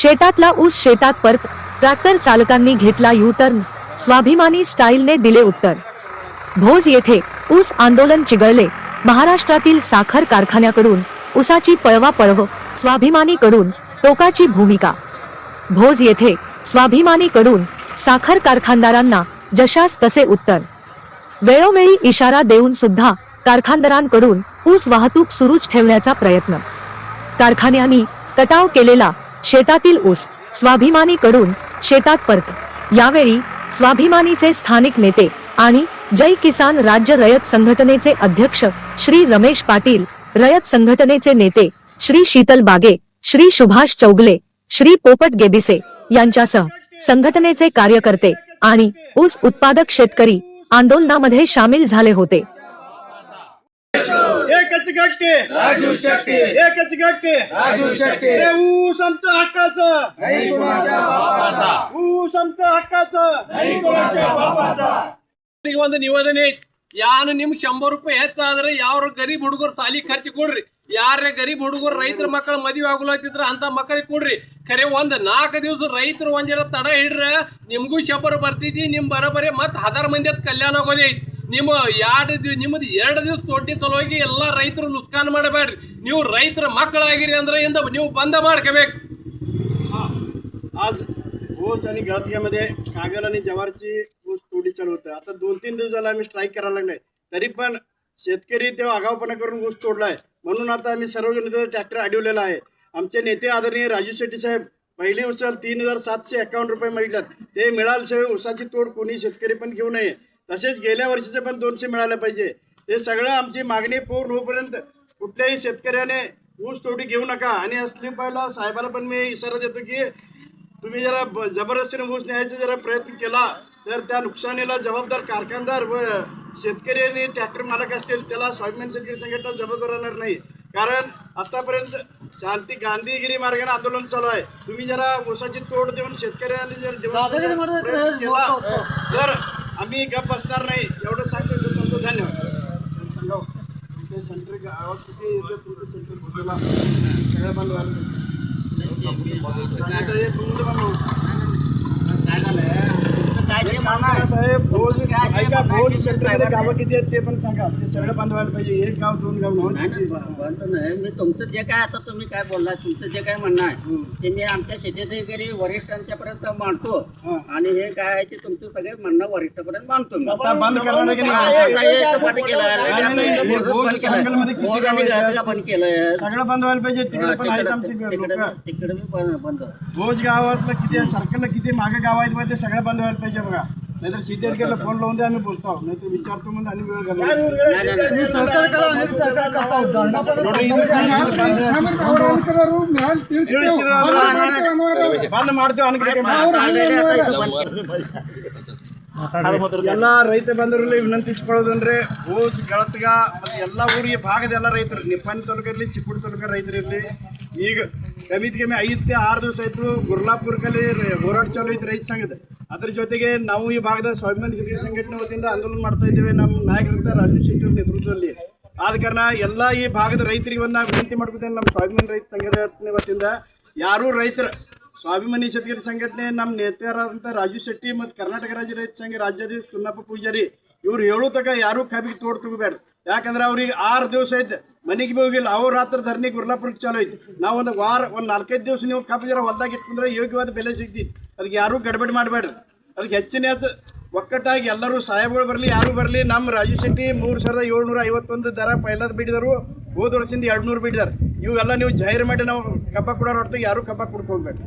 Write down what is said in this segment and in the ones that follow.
शेतातला ऊस शेतात परत ट्रॅक्टर चालकांनी घेतला यू टर्न स्वाभिमानी स्टाईलने दिले उत्तर. भोज येथे ऊस आंदोलन चिघळले. महाराष्ट्रातील साखर कारखान्याकडून ऊसाची पळवा पळव स्वाभिमानीकडून टोकाची भूमिका. भोज येथे स्वाभिमानीकडून साखर कारखानदारांना जशास तसे उत्तर. वेळोवेळी इशारा देऊन सुद्धा कारखानदारांकडून ऊस वाहतूक सुरूच ठेवण्याचा प्रयत्न. कारखान्यांनी कटाव केलेला शेतातील ऊस स्वाभिमानीकडून शेतात परत. यावेळी स्वाभिमानीचे स्थानिक नेते आणि जय किसान राज्य रयत संघटनेचे अध्यक्ष श्री रमेश पाटील रयत संघटनेचे नेते श्री शीतल बागे श्री सुभाष चौगले श्री पोपट गेबिसे यांच्यासह संघटनेचे कार्यकर्ते आणि ऊस उत्पादक शेतकरी आंदोलनामध्ये सामील झाले होते. गट्टे राजू शेट्टी एकच गट्टे राजू शेट्टी अरे ऊस आमचं हक्काचं नाही कोणाच्या बापाचा ऊस आमचं हक्काचं नाही कोणाच्या बापाचा ಈಗ ಒಂದು ನಿವೇದನೆ ಐತಿ ಯಾನು ನಿಮ್ ಶಂಬರ್ ರೂಪಾಯಿ ಹೆಚ್ಚಾದ್ರೆ ಯಾವ ಗರೀಬ್ ಹುಡುಗರು ಸಾಲಿ ಖರ್ಚು ಕೊಡ್ರಿ ಯಾರೇ ಗರೀಬ್ ಹುಡುಗರು ರೈತರ ಮಕ್ಕಳು ಮದುವೆ ಆಗುಲತ್ತಿದ್ರ ಅಂತ ಮಕ್ಕಳಿಗೆ ಕೊಡ್ರಿ ಖರೆ ಒಂದ್ ನಾಲ್ಕು ದಿವಸ ರೈತರು ಒಂದ್ ಜರ ತಡ ಹಿಡ್ರ ನಿಮ್ಗೂ ಶಂಬರ್ ಬರ್ತೈತಿ ನಿಮ್ ಬರೋಬರಿ ಮತ್ ಹದಾರ್ ಮಂದಿ ಅದ್ ಕಲ್ಯಾಣ ಆಗೋದೇ ಐತಿ ನಿಮ್ಮ ಎರಡು ದಿವ್ ನಿಮ್ಮದು ಎರಡು ದಿವಸ ತೊಟ್ಟಿ ಸಲುವಾಗಿ ಎಲ್ಲಾ ರೈತರು ನುಸ್ಕಾನ್ ಮಾಡಬೇಡ್ರಿ ನೀವು ರೈತರ ಮಕ್ಕಳಾಗಿರಿ ಅಂದ್ರೆ ಇಂದ ನೀವು ಬಂದ ಮಾಡ್ಕೋಬೇಕು आज ऊस आणि गळतग्यामध्ये कागल आणि जवारची ऊस तोडी चालू होतं आता दोन तीन दिवस झाला आम्ही स्ट्राईक करायला लागलोय तरी पण शेतकरी तेव्हा आगावपणा करून ऊस तोडलाय म्हणून आता आम्ही सर्वजण ट्रॅक्टर अडवलेला आहे आमचे नेते आदरणीय राजू शेट्टी साहेब पहिली उचल तीन हजार सातशे एकावन्न रुपये मागितल्यात ते मिळाल्याशिवाय ऊसाची तोड कोणी शेतकरी पण घेऊ नये तसेच गेल्या वर्षीचे पण दोनशे मिळाले पाहिजे. हे सगळं आमची मागणी पूर्ण होईपर्यंत कुठल्याही शेतकऱ्याने ऊस तोडी घेऊ नका. आणि असली पहिला साहेबाला पण मी इशारा देतो की तुम्ही जरा ब- जबरदस्तीने ऊस न्यायचा जरा प्रयत्न केला तर त्या नुकसानीला जबाबदार कारखानदार व शेतकरी आणि ट्रॅक्टर मालक असतील त्याला स्वाभिमान शेतकरी संघटना जबाबदार राहणार नाही. कारण आतापर्यंत शांती गांधीगिरी मार्गाने आंदोलन चालू आहे. तुम्ही जरा ऊसाची तोड देऊन शेतकऱ्यांनी जर केला तर आम्ही गप बसणार नाही. एवढं सांगतो सांगतो धन्यवाद. सेंटर किती येतो तुमचं सेंटर कुठला सगळं बंद व्हायला हे तुमचं पण काय झालंय एक काम करा साहेब भोज गावं किती आहेत ते पण सांगा. ते सगळं बंद व्हायला पाहिजे. एक गाव दोन गाव नाही नाही, म्हणून बंद नाही मी तुमचं जे काय आता तुम्ही काय बोलला तुमचं जे काय म्हणणं आहे. ते मी आमच्या शेतीधिकारी वरिष्ठांच्यापर्यंत मांडतो. हा. आणि हे काय आहे ते तुमचं सगळे म्हणणं वरिष्ठापर्यंत मांडतो मी. आता बंद करणार आहे की काय नाही काय हे बंद केलं नाही, नाही, हे आहे. भोज बंद केलं जंगलमध्ये किती भोज गावं आणि आहेत? गावाला बंद केलंय सगळं बंद व्हायला पाहिजे तिकडे पण आहेत आमची तिकडे लोक. तिकडे मी पण बंद भोज गावातलं किती आहे? सर्कलला किती मागे गाव आहेत बघा, ते सगळं बंद व्हायला पाहिजे बघा. नाहीतर सिटी एडकेला फोन लावून द्या आम्ही बोलतो नाही तर विचारतो म्हणून आणि वेळ घालवतो. नाही, नाही, नाही. ನೋಡಿ, ಇದು ಬಂದ್ ಮಾಡ್ತೇವೆ ಅನ್ಕೊಳ್ಳಿ ಎಲ್ಲ ರೈತ ಬಂದರಲ್ಲಿ ವಿನಂತಿಸ್ಕೊಳ್ಳೋದಂದ್ರೆ ಭೂಜ್ ಗಳತ್ಗ ಮತ್ತೆ ಎಲ್ಲಾ ಊರಿಗೆ ಭಾಗದ ಎಲ್ಲ ರೈತರು ನಿಪ್ಪನ್ ತಾಲೂಕು ಇರಲಿ ಚಿಕ್ಕುಡಿ ತಾಲೂಕು ರೈತರು ಈಗ ಕಮಿತ್ ಕಮ್ಮಿ ಐದಕ್ಕೆ ಆರು ದಿವಸ ಆಯಿತು ಗುರ್ಲಾಪುರ್ಕಲ್ಲಿ ಹೋರಾಟ ಚಾಲು ಐತೆ ರೈತ ಸಂಘದ. ಅದ್ರ ಜೊತೆಗೆ ನಾವು ಈ ಭಾಗದ ಸ್ವಾಭಿಮಾನಿ ಹಿರಿಯ ಸಂಘಟನೆ ವತಿಯಿಂದ ಆಂದೋಲನ ಮಾಡ್ತಾ ಇದ್ದೇವೆ. ನಮ್ಮ ನಾಯಕರಾದ ರಾಜೀವ್ ಶೆಟ್ಟಿ ನೇತೃತ್ವದಲ್ಲಿ. ಆದ ಕಾರಣ ಎಲ್ಲ ಈ ಭಾಗದ ರೈತರಿಗೆ ಒಂದು ವಿನಂತಿ ಮಾಡ್ಕೊತೇನೆ ನಮ್ಮ ಸ್ವಾಭಿಮಾನಿ ರೈತ ಸಂಘದ ವತಿಯಿಂದ. ಯಾರೂ ರೈತರ ಸ್ವಾಭಿಮಾನಿ ಶತಗಿರಿ ಸಂಘಟನೆ ನಮ್ಮ ನೇತಾರಾದಂಥ ರಾಜು ಶೆಟ್ಟಿ ಮತ್ತು ಕರ್ನಾಟಕ ರಾಜ್ಯ ರೈತ ಸಂಘ ರಾಜ್ಯಾಧ್ಯಕ್ಷ ಕುನ್ನಪ್ಪ ಪೂಜಾರಿ, ಇವ್ರು ಹೇಳೋ ತಕ ಯಾರು ಕಬಿಗೆ ತೋಡ್ ತಗೋಬೇಡ. ಯಾಕಂದ್ರೆ ಅವ್ರಿಗೆ ಆರು ದಿವಸ ಐತೆ ಮನೆಗೆ ಹೋಗಿಲ್ಲ, ಅವ್ರ ರಾತ್ರಿ ಧರಣಿ ಗುರ್ಲಾಪುರಕ್ಕೆ ಚಾಲೋ ಐತಿ ನಾವು ಒಂದು ವಾರ, ಒಂದು ನಾಲ್ಕೈದು ದಿವಸ ನೀವು ಕಬ್ಬು ಜರ ಹೊಲ್ದಾಗ ಇಟ್ಕೊಂಡ್ರೆ ಯೋಗ್ಯವಾದ ಬೆಲೆ ಸಿಗ್ತಿ. ಅದಕ್ಕೆ ಯಾರು ಗಡ್ಬಡಿ ಮಾಡಬೇಡ್ರಿ. ಅದಕ್ಕೆ ಹೆಚ್ಚಿನ ಹೆಚ್ಚು ಒಕ್ಕಟ್ಟಾಗಿ ಎಲ್ಲರೂ ಸಾಹೇಬ್ಗಳು ಬರಲಿ, ಯಾರು ಬರಲಿ, ನಮ್ಮ ರಾಜು ಶೆಟ್ಟಿ ಮೂರು ಸಾವಿರದ ಏಳ್ನೂರ ಐವತ್ತೊಂದು ದರ ಪೈಲದ ಬಿಡಿದರು, ಹೋದ ವರ್ಷದಿಂದ ಎರಡು ನೂರು ಬಿಡಿದಾರೆ. ಇವೆಲ್ಲ ನೀವು ಜಾಹೀರು ಮಾಡಿ ನಾವು ಕಬ್ಬ ಕೊಡೋರು ಹೊರತಾಗಿ ಯಾರೂ ಕಬ್ಬ ಕೊಡ್ಕೊ ಹೋಗ್ಬೇಡ್ರಿ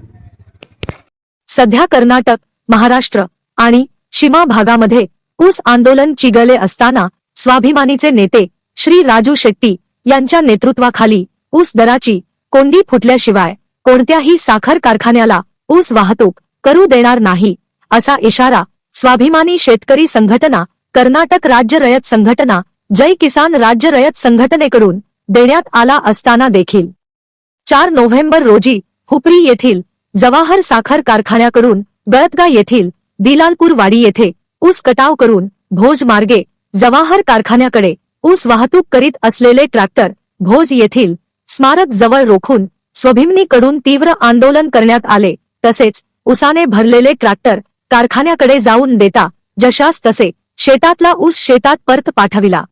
सध्या कर्नाटक महाराष्ट्र आणि शिमा भागामध्ये ऊस आंदोलन चिगले असताना स्वाभिमानीचे नेते श्री राजू शेट्टी यांच्या नेतृत्वाखाली ऊस दराची कोंडी फुटल्याशिवाय कोणत्याही साखर कारखान्याला ऊस वाहतूक करू देणार नाही असा इशारा स्वाभिमानी शेतकरी संघटना कर्नाटक राज्य रयत संघटना जय किसान राज्य रयत संघटनेकडून देण्यात आला असताना देखील. चार नोव्हेंबर रोजी हुपरी येथील जवाहर साखर कारखान्याकडून गळतगा येथील दिलालपूर वाडी येथे ऊस कटाव करून भोज मार्गे जवाहर कारखान्याकडे ऊस वाहतूक करीत असलेले ट्रॅक्टर भोज येथील स्मारक जवळ रोखून स्वभिमनीकडून तीव्र आंदोलन करण्यात आले. तसेच उसाने भरलेले ट्रॅक्टर कारखान्याकडे जाऊन देता जशास तसे शेतातला ऊस शेतात परत पाठविला.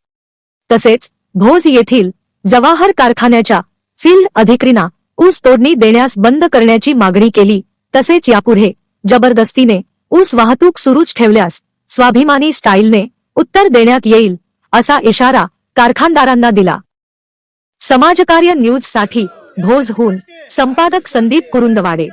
तसेच भोज येथील जवाहर कारखान्याच्या फील्ड अधिकारींना ऊस तोडणी देण्यास बंद करण्याची मागणी केली. तसेच यापुढे जबरदस्तीने ऊस वाहतूक सुरूच ठेवल्यास स्वाभिमानी स्टाईलने उत्तर देण्यात येईल असा इशारा कारखानदारांना दिला. समाजकार्य न्यूजसाठी भोजहून संपादक संदीप कुरुंदवाडे.